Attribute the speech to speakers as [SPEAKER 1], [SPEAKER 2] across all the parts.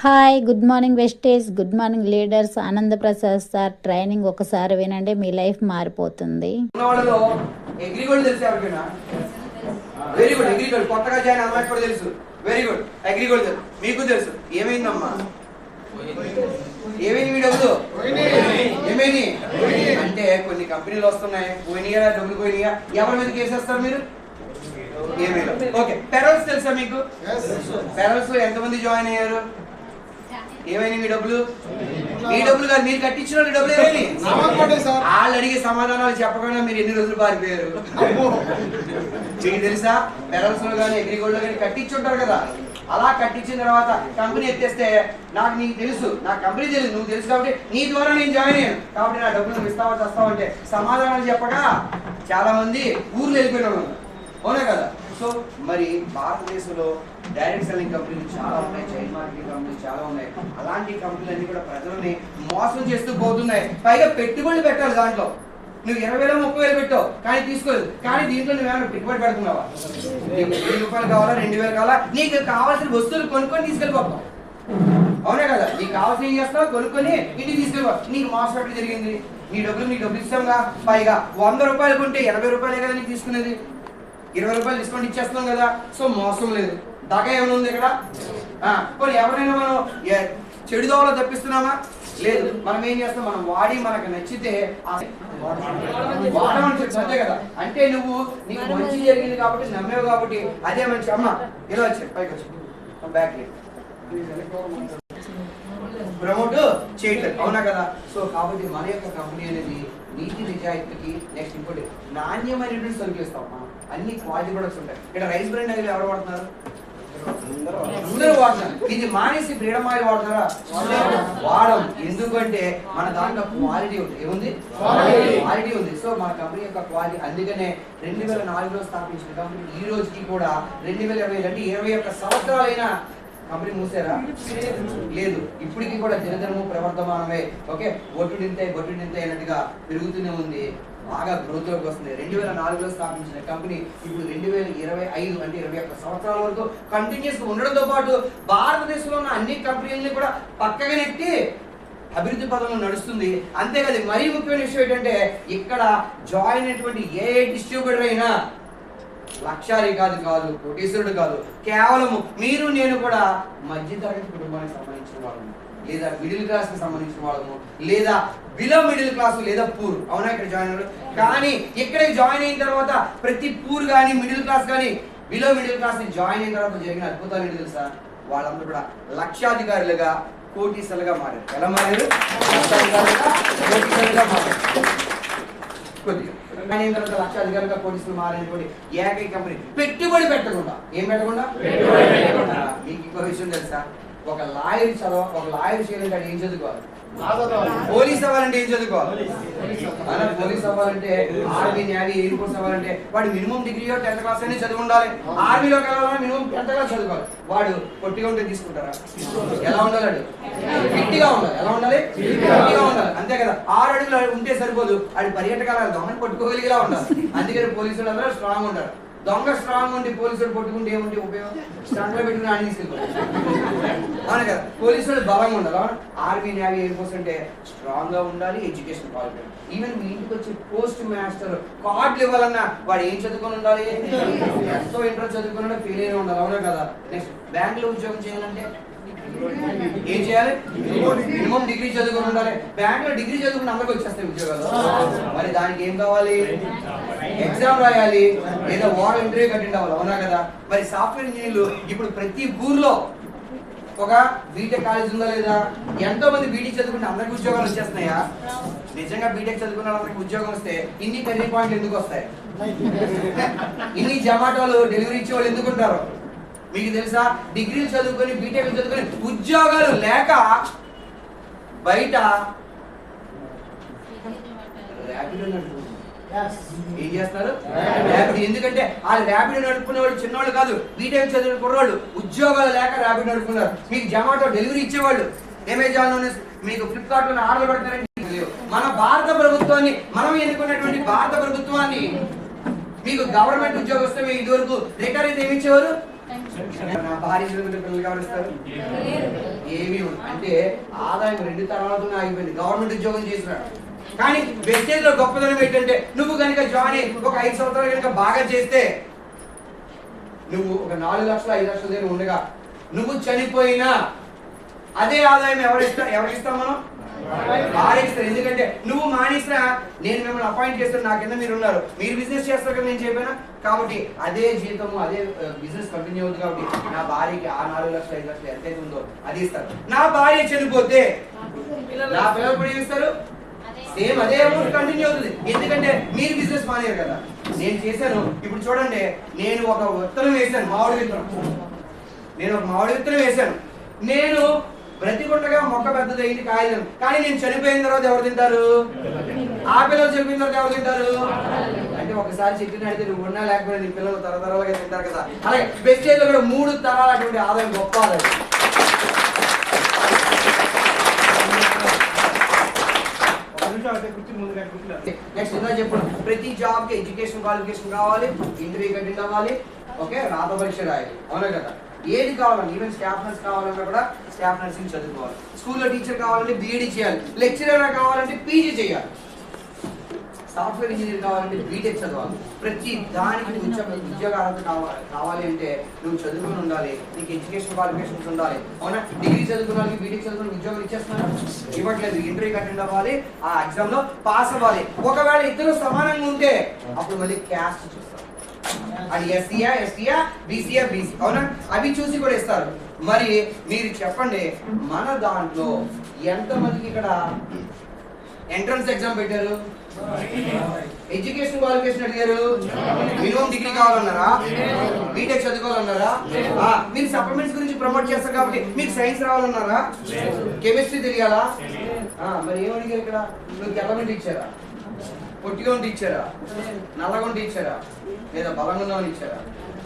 [SPEAKER 1] Hi good morning wastage good morning leaders Ananda Prasad sir training ఒకసారి వినండి మీ life మారిపోతుంది.
[SPEAKER 2] ఉన్న వాళ్ళలో అగ్రికల్చర్ తెలుసు ఎవరికైనా? వెరీ గుడ్ అగ్రికల్చర్ కొత్తగా జాయిన్ అమ్మాయికి కూడా తెలుసు. వెరీ గుడ్ అగ్రికల్చర్ మీకు తెలుసు. ఏమైందమ్మా? ఏమైంది మీ డబ్బులు ఏమైంది? అంటే కొన్ని కంపెనీలు వస్తున్నాయి. పోయినాయా డబ్బులు పోయినాయా? ఎవరి మీద కేసేస్తారు మీరు? ఏమైనా ఓకే పెరల్స్ తెలుసా మీకు? పెరల్స్ ఎంతమంది జాయిన్ అయ్యారు? ఏమైంది మీ డబ్బులు? మీ డబ్బులు కాదు మీరు కట్టించిన వాళ్ళ డబ్బులు ఏమైంది. వాళ్ళు అడిగే సమాధానాలు చెప్పకుండా మీరు ఎన్ని రోజులు పారిపోయారు? మీకు తెలుసా? పెరల్స్లో కానీ అగ్రిగోల్డ్ కానీ కట్టించుంటారు కదా. అలా కట్టించిన తర్వాత కంపెనీ ఎత్తేస్తే నాకు నీకు తెలుసు నా కంపెనీ తెలుసు నువ్వు తెలుసు కాబట్టి నీ ద్వారా నేను జాయిన్ అయ్యాను. కాబట్టి నా డబ్బులు నువ్వు ఇస్తావా తెస్తావా అంటే సమాధానాలు చెప్పగా చాలా మంది ఊర్లు వెళ్ళిపోయిన. అవునా కదా? సో మరి భారతదేశంలో డైరెక్ట్ సెల్లింగ్ కంపెనీలు చాలా ఉన్నాయి. చైన్ మార్కెటింగ్ కంపెనీలు చాలా ఉన్నాయి. అలాంటి కంపెనీలన్నీ కూడా ప్రజలని మోసం చేస్తూ పోతున్నాయి. పైగా పెట్టుబడులు పెట్టాలి దాంట్లో. నువ్వు ఇరవై వేల ముప్పై వేలు పెట్టావు. కానీ తీసుకోలేదు. కానీ దీంట్లో నువ్వేమైనా పెట్టుబడి పెడుతున్నావా? నీకు వెయ్యి రూపాయలు కావాలా రెండు వేలు కావాలా? నీకు కావాల్సిన వస్తువులు కొనుక్కొని తీసుకెళ్ళిపోతావు. అవునా కదా? నీకు కావాల్సిన ఏం చేస్తావు కొనుక్కొని ఇంటికి తీసుకెళ్ళిపో నీకు మోసం జరిగింది. నీ డబ్బులు నీకు డబ్బులు ఇస్తాంగా పైగా వంద రూపాయలు కొంటే ఎనభై రూపాయలే కదా నీకు తీసుకునేది. ఇరవై రూపాయలు డిస్కౌంట్ ఇచ్చేస్తాం కదా. సో మోసం లేదు. దగ ఏమైనా ఉంది ఇక్కడ? ఆ, పోనీ ఎవరైనా మనం చెడు దోవలో తప్పిస్తున్నామా? లేదు. మనం ఏం చేస్తాం? మనం వాడి మనకు నచ్చితే వాడమని చెప్పి. అంతే కదా. అంటే నువ్వు నీకు మంచి జరిగింది కాబట్టి నమ్మేవు కాబట్టి అదే మంచి. అమ్మ ఇలా వచ్చాయి పైకి వచ్చి. బ్యాక్ ప్రమోట్ చేయట్లేదు. అవునా కదా? సో కాబట్టి మన యొక్క కంపెనీ అనేది నీతి నిజాయితీకి నెక్స్ట్ ఇంకోటి నాణ్యమైనటువంటి సరుకులు ఇస్తాం మనం. అన్ని క్వాలిటీ ప్రొడక్ట్స్ ఉంటాయి. ఇక్కడ రైస్ బ్రాండ్ అనేది ఎవరు వాడుతున్నారు? అందరూ ఇది మానేసి ఫ్రీడమ్ ఆయిల్ వాడుతారా? వాడం. ఎందుకంటే మన దాంట్లో క్వాలిటీ ఉంది. ఏముంది? క్వాలిటీ ఉంది. సో మన కంపెనీ యొక్క క్వాలిటీ అందుకనే రెండు వేల నాలుగులో స్థాపించిన కంపెనీ ఈ రోజుకి కూడా రెండు వేల ఇరవై అంటే ఇరవై ఒక్క సంవత్సరాలైన కంపెనీ మూసారా? లేదు. ఇప్పటికి కూడా దినదినము ప్రవర్తమానమే. ఓకే బొట్టు నింతే బొట్టు నింతే అన్నట్టుగా పెరుగుతూనే ఉంది. బాగా గ్రోత్లోకి వస్తుంది. రెండు వేల నాలుగులో స్థాపించిన కంపెనీ ఇప్పుడు రెండు వేల ఇరవై ఐదు అంటే ఇరవై ఒక్క సంవత్సరాల వరకు కంటిన్యూస్ ఉండడంతో పాటు భారతదేశంలో ఉన్న అన్ని కంపెనీలని కూడా పక్కగా నెట్టి అభివృద్ధి పదంలో నడుస్తుంది. అంతేకాదు మరీ ముఖ్యమైన విషయం ఏంటంటే ఇక్కడ జాయిన్ అయినటువంటి ఏ డిస్ట్రిబ్యూటర్ అయినా లక్షారి కాదు కాదు కోటీశ్వరుడు కాదు. కేవలము మీరు నేను కూడా మధ్యతరగతి కుటుంబానికి సంబంధించిన వాళ్ళము. లేదా మిడిల్ క్లాస్కి సంబంధించిన వాళ్ళము. లేదా బిలో మిడిల్ క్లాస్ లేదా పూర్ అవునా ఇక్కడ జాయిన్ అయ్యారు? కానీ ఇక్కడ జాయిన్ అయిన తర్వాత ప్రతి పూర్ కానీ మిడిల్ క్లాస్ కానీ బిలో మిడిల్ క్లాస్ని జాయిన్ అయిన తర్వాత జరిగిన అద్భుతాలు ఏంటి తెలుసా? వాళ్ళందరూ కూడా లక్షాధికారులుగా కోటీసలుగా మారారు. ఎలా మారారు? లక్షాధికారులుగా మారారు. కొద్దిగా. అయిన తర్వాత లక్షాధికారులుగా పోలీసులు మారినటువంటి ఏకైక కంపెనీ పెట్టుబడి పెట్టకుండా. ఏం పెట్టకుండా? మీకు ఇంకో విషయం తెలుసా? ఒక లాయర్ చదవ ఒక లాయర్ చేయాలంటే ఏం చదువుకోవాలి? పోలీస్ అవ్వాలంటే ఏం చదువుకోవాలి అలా పోలీస్ అవ్వాలంటే ఆర్మీ నేవీ ఎయిర్ ఫోర్స్ అవ్వాలంటే వాడు మినిమం డిగ్రీ టెన్త్ క్లాస్ అనే చదివి ఉండాలి ఆర్మీలో వెళ్ళాలని మినిమం టెన్త్ క్లాస్ చదువుకోవాలి. వాడు పొట్టిగా ఉంటే తీసుకుంటారా? ఎలా ఉండాలి వాడు? ఫిట్గా ఉండాలి. ఎలా ఉండాలి? ఫిట్గా ఉండాలి. అంతే కదా. ఆరు అడుగులు ఉంటే సరిపోదు. అది పర్యటకాలు దొంగని పట్టుకోగలిగేలా ఉండాలి. అందుకని పోలీసులు అందరూ స్ట్రాంగ్ ఉంటారు దొంగ స్ట్రాంగ్ ఉండి పోలీసులు పట్టుకుంటే ఏముంటే ఉపయోగం? స్ట్రాంగ్లో పెట్టుకుని ఆడి తీసుకెళ్ళిపోతారు అవును కదా? పోలీసులు బలంగా ఉండాలి? అవునా ఆర్మీ నేవీ ఎయిర్ ఫోర్స్ అంటే స్ట్రాంగ్గా ఉండాలి ఎడ్యుకేషన్ క్వాలిటీ ఈవెన్ మీ ఇంటికి వచ్చి పోస్ట్ మాస్టర్ కార్డులు ఇవ్వాలన్నా వాడు ఏం చదువుకొని ఉండాలి? ఎంతో ఇంటర్ చదువుకున్నా ఫెయిల్ అయినా ఉండాలి. అవునా కదా? నెక్స్ట్ బ్యాంక్లో ఉద్యోగం చేయాలంటే ఏం చేయాలి? మినిమం డిగ్రీ చదువుకుని ఉండాలి. బ్యాంక్లో డిగ్రీ చదువుకుని అందరికి వచ్చేస్తాయి ఉద్యోగాలు. మరి దానికి ఏం కావాలి? ఎగ్జామ్ రాయాలి. లేదా వార్ ఇంటర్వ్యూ అటెండ్ అవ్వాలి అవునా కదా? మరి సాఫ్ట్వేర్ ఇంజనీర్లు ఇప్పుడు ప్రతి ఊర్లో ఒక బీటెక్ కాలేజ్ ఉందా లేదా? ఎంతో మంది బీటెక్ చదువుకుంటే అందరికి ఉద్యోగాలు వచ్చేస్తున్నాయా? నిజంగా బీటెక్ చదువుకున్న వాళ్ళకి ఉద్యోగం వస్తే ఇన్ని కర్రీ పాయింట్లు ఎందుకు వస్తాయి? ఇన్ని జమాటోలు డెలివరీ ఇచ్చే వాళ్ళు ఎందుకుంటారు మీకు తెలుసా? డిగ్రీలు చదువుకొని బీటెక్ చదువుకొని ఉద్యోగాలు లేక బయట. ఏం చేస్తారు ర్యాపిడ్. ఎందుకంటే వాళ్ళు ర్యాపిడ్ నడుపుకునే వాళ్ళు చిన్నవాళ్ళు కాదు బీటెక్ చదివిన కుర్రోళ్ళు ఉద్యోగాలు లేక ర్యాపిడ్ నడుపుకున్నారు. మీకు జమాటో డెలివరీ ఇచ్చేవాళ్ళు. అమెజాన్లోనే మీకు ఫ్లిప్కార్ట్లోనే ఆర్డర్ పెడతారంటే లేవు. మన భారత ప్రభుత్వాన్ని మనం ఎన్నుకున్నటువంటి భారత ప్రభుత్వాన్ని మీకు గవర్నమెంట్ ఉద్యోగస్తులు ఇదివరకు రిటైర్ అయితే ఏమి ఇచ్చేవారు? నా భార్య చదువుకుంటే పిల్లలు గమనిస్తారు ఏమీ అంటే ఆదాయం రెండు తరాలతోనే ఆగిపోయింది గవర్నమెంట్ ఉద్యోగం చేసినాడు. కానీ వెస్టేజ్లో గొప్పదనం ఏంటంటే నువ్వు కనుక జాయిన్ అయ్యి ఒక ఐదు సంవత్సరాలు కనుక బాగా చేస్తే నువ్వు ఒక నాలుగు లక్షలు ఐదు లక్షల దగ్గర ఉండగా నువ్వు చనిపోయినా అదే ఆదాయం ఎవరిస్తా ఎవరిస్తాం మనం? భార్యకిస్తారు ఎందుకంటే నువ్వు మానేసినా నేను మిమ్మల్ని అపాయింట్ చేస్తాను నా కింద మీరు ఉన్నారు. మీరు బిజినెస్ చేస్తారు కదా నేను చెప్పాను? కాబట్టి అదే జీతము అదే బిజినెస్ కంటిన్యూ అవుతుంది కాబట్టి నా భార్యకి ఆ నాలుగు లక్షలు ఐదు లక్షలు ఎంతైతే ఉందో అది ఇస్తారు. నా భార్య చనిపోతే నా పిల్లలు కూడా ఇస్తారు? సేమ్ అదే అమౌంట్ కంటిన్యూ అవుతుంది. ఎందుకంటే మీరు బిజినెస్ మానేరు కదా. నేను చేశాను. ఇప్పుడు చూడండి నేను ఒక విత్తనం వేశాను మామిడి విత్తనం. నేను ఒక మామిడి విత్తనం వేశాను. నేను బ్రతికుండగా మొక్క పెద్దదైంది కాయలు. కానీ నేను చనిపోయిన తర్వాత ఎవరు తింటారు? ఆ పిల్లలు చనిపోయిన తర్వాత ఎవరు తింటారు? అంటే ఒకసారి చెట్టు అడిగితే నువ్వు ఉన్నా లేకపోయినా నీ పిల్లలు తరతరాలుగా తింటారు కదా. అలాగే వెస్టేజ్లో కూడా మూడు తరాల అటువంటి ఆదాయం గొప్ప ఆదాయం. నెక్స్ట్ ఇందా చెప్పండి ప్రతి జాబ్కి ఎడ్యుకేషన్ క్వాలిఫికేషన్ కావాలి ఇంటర్వ్యూ అటెండ్ అవ్వాలి. ఓకే రాత పరీక్ష రాయాలి. అవునా కదా? ఏది కావాలన్నా ఈవెన్ స్టాఫ్ నర్స్ కావాలన్నా కూడా స్టాఫ్ నర్సింగ్ చదువుకోవాలి. స్కూల్లో టీచర్ కావాలంటే బీఈడి చేయాలి లెక్చరర్ కావాలంటే పీజీ చేయాలి. సాఫ్ట్వేర్ ఇంజనీర్ కావాలంటే బీటెక్ చదవాలి. ప్రతి దానికి ఉద్యోగ అర్హత కావాలి కావాలి అంటే నువ్వు చదువుకుని ఉండాలి నీకు ఎడ్యుకేషన్ క్వాలిఫికేషన్స్ ఉండాలి. అవునా? డిగ్రీ చదువుకున్న వాళ్ళకి బీటెక్ చదువుకుని ఉద్యోగం ఇచ్చేస్తున్నారు? ఇవ్వట్లేదు. ఇంటర్వ్యూ అటెండ్ అవ్వాలి ఆ ఎగ్జామ్లో పాస్ అవ్వాలి. ఒకవేళ ఇద్దరు సమానంగా ఉంటే అప్పుడు మళ్ళీ క్యాస్ట్ అది ఎస్సీయా ఎస్టీయా బీసీయా బీసీ. అవునా? అవి చూసి కూడా ఇస్తారు. మరి మీరు చెప్పండి మన దాంట్లో ఎంతమందికి ఇక్కడ ఎంట్రన్స్ ఎగ్జామ్ పెట్టారు? ఎడ్యుకేషన్ క్వాలిఫికేషన్ అడిగారు? మినిమం డిగ్రీ కావాలన్నారా? బీటెక్ చదువుకోవాలన్నారా? మీరు సప్లిమెంట్స్ గురించి ప్రమోట్ చేస్తారు కాబట్టి మీకు సైన్స్ రావాలన్నారా? కెమిస్ట్రీ తెలియాలా? మరి ఏం అడిగారు ఇక్కడ? నువ్వు తెల్లగుండి ఇచ్చారా? పొట్టిగా ఉండి ఇచ్చారా? నల్లగా ఉండి ఇచ్చారా? లేదా బలంగా ఉన్నామని ఇచ్చారా?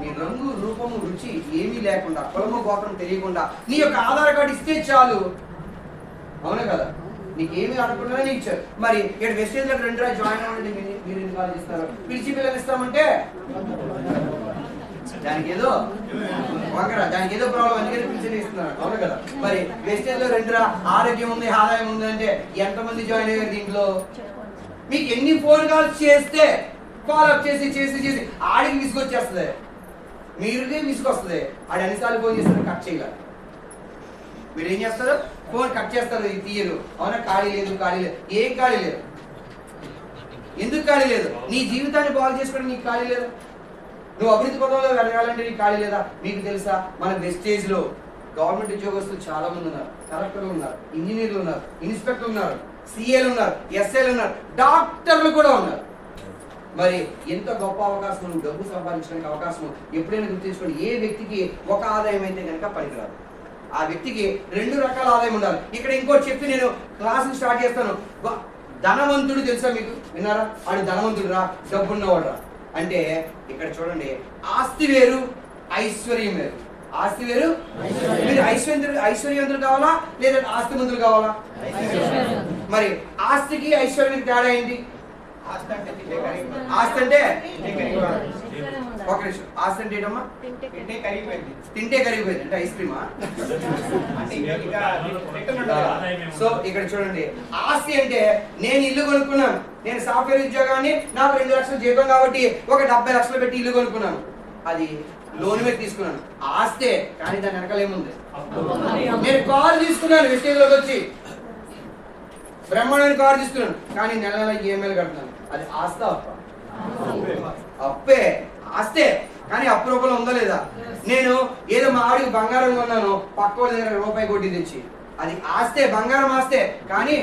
[SPEAKER 2] నీ రంగు రూపము రుచి ఏమీ లేకుండా కులము గోత్రం తెలియకుండా నీ యొక్క ఆధార్ కార్డు ఇస్తే చాలు. అవునా కదా? నీకు ఏమి అడగకుండా నీకు ఇచ్చారు. మరి ఇక్కడ వెస్టేజ్లో రెండు రోజులు జాయిన్ అవ్వండి మీరు మీరు ఎందుకు ఆలోచిస్తారు? పిలిచి పిల్లలు ఇస్తామంటే? దానికి ఏదో వంకర దానికి ఏదో ప్రాబ్లం అందుకని పిలిచి ఇస్తున్నారు. అవును కదా? మరి వెస్టేజ్లో రెండు రా- ఆరోగ్యం ఉంది ఆదాయం ఉంది అంటే ఎంతమంది జాయిన్ అయ్యారు దీంట్లో? మీకు ఎన్ని ఫోన్ కాల్స్ చేస్తే కాల్ అప్ చేసి చేసి చేసి ఆడికి విసుకొచ్చేస్తుంది మీరుకే తీసుకొస్తుంది ఆడు ఎన్నిసార్లు ఫోన్ చేస్తారు కట్ చేయగలరు మీరు ఏం చేస్తారు ఫోన్ కట్ చేస్తారు ఇది తీయరు అవునా? ఖాళీ లేదు ఖాళీ లేదు. ఏం ఖాళీ లేదు? ఎందుకు ఖాళీ లేదు? నీ జీవితాన్ని బాగు చేసుకోవడం నీకు ఖాళీ లేదు. నువ్వు అభివృద్ధి పదంలో వెళ్ళాలంటే నీకు ఖాళీ లేదా? మీకు తెలుసా? మన వెస్టేజ్లో గవర్నమెంట్ ఉద్యోగస్తులు చాలా మంది ఉన్నారు. కలెక్టర్లు ఉన్నారు ఇంజనీర్లు ఉన్నారు ఇన్స్పెక్టర్లు ఉన్నారు. సిఏలు ఉన్నారు ఎస్ఏలు ఉన్నారు డాక్టర్లు కూడా ఉన్నారు. మరి ఎంత గొప్ప అవకాశం డబ్బు సంపాదించడానికి అవకాశం ఎప్పుడైనా గుర్తించుకోండి ఏ వ్యక్తికి ఒక ఆదాయం అయితే కనుక పనికిరాదు. ఆ వ్యక్తికి రెండు రకాల ఆదాయం ఉండాలి. ఇక్కడ ఇంకోటి చెప్పి నేను క్లాసులు స్టార్ట్ చేస్తాను. ధనవంతుడు తెలుసా మీకు? విన్నారా? వాడు ధనవంతుడు రా డబ్బున్నవాడు రా. అంటే ఇక్కడ చూడండి ఆస్తి వేరు ఐశ్వర్యం వేరు. ఆస్తి వేరు మీరు ఐశ్వర్యంతుడు ఐశ్వర్యవంతులు కావాలా? లేదా ఆస్తిమంతులు కావాలా? మరి ఆస్తికి ఐశ్వర్యానికి తేడా ఏంటి? ఆస్తి అంటే ఒక నిమిషం. ఆస్తి అంటే ఏంటమ్మా?
[SPEAKER 3] తింటే కరిగిపోయింది.
[SPEAKER 2] తింటే కరిగిపోయింది. అంటే ఐస్ క్రీమా. సో ఇక్కడ చూడండి. ఆస్తి అంటే నేను ఇల్లు కొనుక్కున్నాను. నేను సాఫ్ట్వేర్ ఉద్యోగాన్ని నాకు రెండు లక్షలు జీతం కాబట్టి ఒక డెబ్బై లక్షలు పెట్టి ఇల్లు కొనుక్కున్నాను. అది లోన్ మీద తీసుకున్నాను. ఆస్తే కానీ దాని వెనకాల ఏముంది? నేను కార్ తీసుకున్నాను. విషయంలోకి వచ్చి. బ్రహ్మాండానికి కారు తీసుకున్నాను. కానీ నెల నెల ఈఎంఐలు కడతాను అది ఆస్త అప్పే. ఆస్తే. కానీ అప్పు రూపంలో ఉందా లేదా? నేను ఏదో మా ఆడికి బంగారం కొన్నాను. పక్క వాళ్ళ దగ్గర రూపాయి కొట్టి తెచ్చి. అది ఆస్తే బంగారం ఆస్తే. కానీ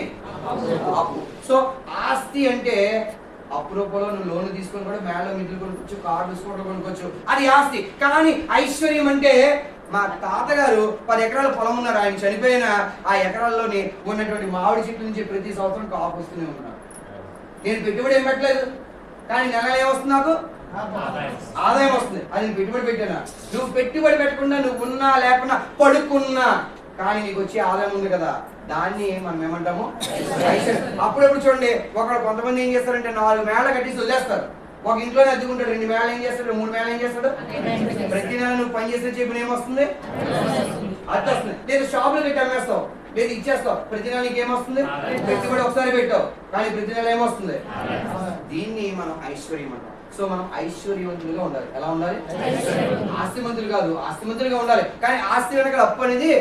[SPEAKER 2] అప్పు. సో ఆస్తి అంటే అప్పు రూపంలో నువ్వు లోన్ తీసుకొని కూడా మేళ మిద్దులు కొనుక్కోవచ్చు కార్డు తీసుకోవడం కొనుక్కోవచ్చు. అది ఆస్తి. కానీ ఐశ్వర్యం అంటే మా తాతగారు పది ఎకరాల పొలం ఉన్నారు. ఆయన చనిపోయిన ఆ ఎకరాల్లోని ఉన్నటువంటి మామిడి చెట్ల నుంచి ప్రతి సంవత్సరం కాపు వస్తూనే ఉన్నారు నేను పెట్టుబడి ఏం పెట్టలేదు. కానీ నెల ఏమొస్తుంది నాకు? ఆదాయం వస్తుంది. అది నేను పెట్టుబడి పెట్టానా? నువ్వు పెట్టుబడి పెట్టకుండా నువ్వు ఉన్నా లేకున్నా పడుకున్నా. కానీ నీకు వచ్చే ఆదాయం ఉంది కదా. దాన్ని మనం ఏమంటాము. అప్పుడప్పుడు చూడండి ఒకడు కొంతమంది ఏం చేస్తారంటే నాలుగు మేళ కట్టేసి వదిలేస్తారు. ఒక ఇంట్లోనే అద్దుకుంటాడు. రెండు మేళ ఏం చేస్తాడు? మూడు మేళ ఏం చేస్తాడు? ప్రతి నెల నువ్వు పని చేసే చెప్పిన ఏమొస్తుంది అది వస్తుంది లేదు షాపులు పెట్టి అమ్మేస్తావు. లేదు ఇచ్చేస్తావు. ప్రతి నెల నీకు ఏమొస్తుంది? పెట్టుబడి ఒకసారి పెట్టావు. కానీ ప్రతి నెల ఏమొస్తుంది? దీన్ని మనం ఐశ్వర్యం అంటాం. సో మనం ఐశ్వర్యవంతులుగా ఉండాలి. ఎలా ఉండాలి? ఆస్తిమంతులు కాదు ఆస్తిమంతులుగా ఉండాలి. కానీ ఆస్తి వెనక అప్పు అనేది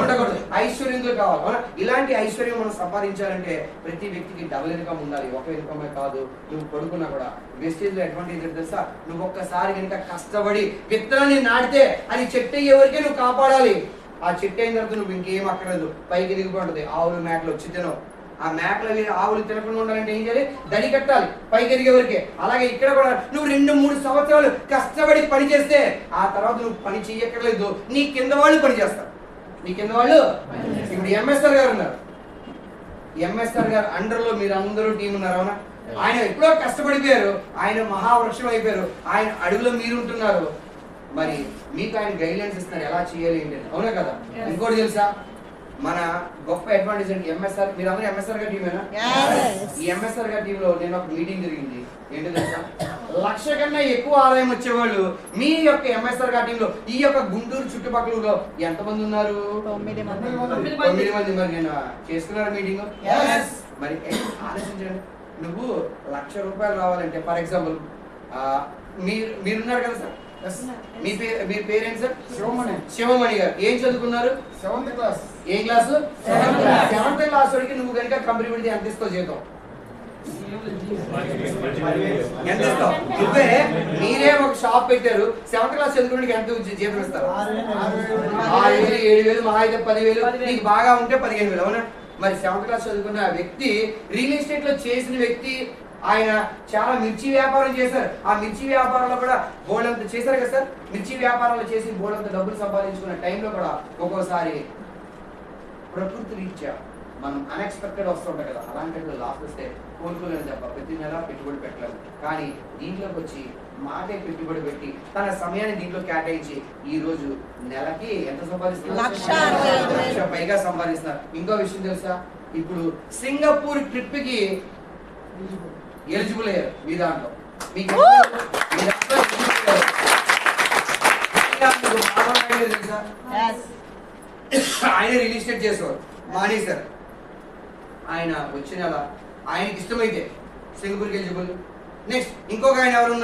[SPEAKER 2] ఉండకూడదు. ఐశ్వర్యవంతులు కావాలి. అవునా? ఇలాంటి ఐశ్వర్యం మనం సంపాదించాలంటే ప్రతి వ్యక్తికి డబుల్ ఇన్కమ్ ఉండాలి. ఒక ఇన్కమే కాదు. నువ్వు పడుకున్నా కూడా వెస్టేజ్లో అడ్వాంటేజ్ తెలుసా? నువ్వు ఒక్కసారి కనుక కష్టపడి విత్తనాన్ని నాటితే అది చెట్టు అయ్యే వరకే నువ్వు కాపాడాలి. ఆ చెట్టు అయిన తర్వాత నువ్వు ఇంకేం అక్కర్లేదు. పైకి దిగిపోతుంది ఆవులు మేకలు వచ్చి తినవు. ఆ మేకలు ఆవులు తినకుండా ఉండాలంటే ఏం చేయాలి? దడి కట్టాలి పైకి ఎదిగే వరకే. అలాగే ఇక్కడ కూడా నువ్వు రెండు మూడు సంవత్సరాలు కష్టపడి పని చేస్తే ఆ తర్వాత నువ్వు పని చెయ్యక్కర్లేదు నీ కింద వాళ్ళు పని చేస్తారు. నీ కింద వాళ్ళు ఇప్పుడు ఎంఎస్ఆర్ గారు ఉన్నారు. ఎంఎస్ఆర్ గారు అండర్లో మీరు అందరూ టీం ఉన్నారు అవునా? ఆయన ఎప్పుడో కష్టపడిపోయారు. ఆయన మహావృక్షం అయిపోయారు. ఆయన అడుగులో మీరు ఉంటున్నారు మరి మీకు ఆయన గైడ్లైన్స్ ఇస్తున్నారు. ఎలా చేయాలి ఏంటి. అవునా కదా? ఇంకోటి తెలుసా? మన గొప్ప అడ్వాంటేజ్ అంటే ఎంఎస్ఆర్ మీరు అందరూ ఎంఎస్ఆర్ గారి టీమేనా. ఈ ఎంఎస్ఆర్ గారి టీంలో నేను ఒక మీటింగ్ జరిగింది. ఏంటో తెలుసా? లక్ష కన్నా ఎక్కువ ఆదాయం వచ్చేవాళ్ళు మీ యొక్క ఎంఎస్ఆర్ గారి టీంలో ఈ యొక్క గుంటూరు చుట్టుపక్కలలో ఎంతమంది ఉన్నారు?
[SPEAKER 4] తొమ్మిది మంది.
[SPEAKER 2] మంది. మరి నేను చేసుకున్నారు మీటింగ్. మరి ఆలోచించండి. నువ్వు లక్ష రూపాయలు రావాలంటే ఫర్ ఎగ్జాంపుల్ మీరు మీరున్నారు కదా సార్? మీ పేరు మీ పేరెంట్స్
[SPEAKER 3] శివమణి.
[SPEAKER 2] శివమణి గారు. ఏం చదువుకున్నారు?
[SPEAKER 3] సెవెంత్ క్లాస్
[SPEAKER 2] ఏ క్లాసు. సెవెంత్ క్లాస్ వరకు నువ్వు కనుక కంపెనీ పెడితే ఎంత ఇస్తావు జీతం? ఎంత ఇస్తావు? నువ్వే మీరే ఒక షాప్ పెట్టారు. సెవెంత్ క్లాస్ చదువుకునే ఎంత జీతం ఇస్తారు? ఆరు వేలు ఏడు వేలు మహా అయితే పదివేలు. నీకు బాగా ఉంటే పదిహేను వేలు అవునా? మరి సెవెంత్ క్లాస్ చదువుకున్న వ్యక్తి రియల్ ఎస్టేట్లో చేసిన వ్యక్తి ఆయన చాలా మిర్చి వ్యాపారం చేశారు. ఆ మిర్చి వ్యాపారంలో కూడా బోల్డంత చేశారు కదా సార్? మిర్చి వ్యాపారాలు చేసి బోల్డంత డబ్బులు సంపాదించుకున్న టైంలో కూడా ఒక్కోసారి ప్రకృతి రీత్యా మనం అన్ఎక్స్పెక్టెడ్ వస్తుంటాయి కదా అలాంటి లాస్ వస్తే కోలుకోలేని తప్ప ప్రతి నెల పెట్టుబడి పెట్టలేము కానీ దీంట్లోకి వచ్చి మాటే పెట్టుబడి పెట్టి తన సమయాన్ని దీంట్లో కేటాయించి ఈ రోజు నెలకి ఎంత సంపాదిస్తున్నారు? పైగా సంపాదిస్తున్నారు. ఇంకో విషయం తెలుసా? ఇప్పుడు సింగపూర్ ట్రిప్కి ఎలిజిబుల్ అయ్యారు. మీ దాంట్లో. మీకు. ఆయన రియల్ ఎస్టేట్ చేసేవారు మానేశారు. ఆయన వచ్చిన ఆయనకి ఇష్టమైతే సింగపూర్కి ఎలిజిబుల్ నెక్స్ట్ ఇంకొక ఆయన ఎవరున్నారు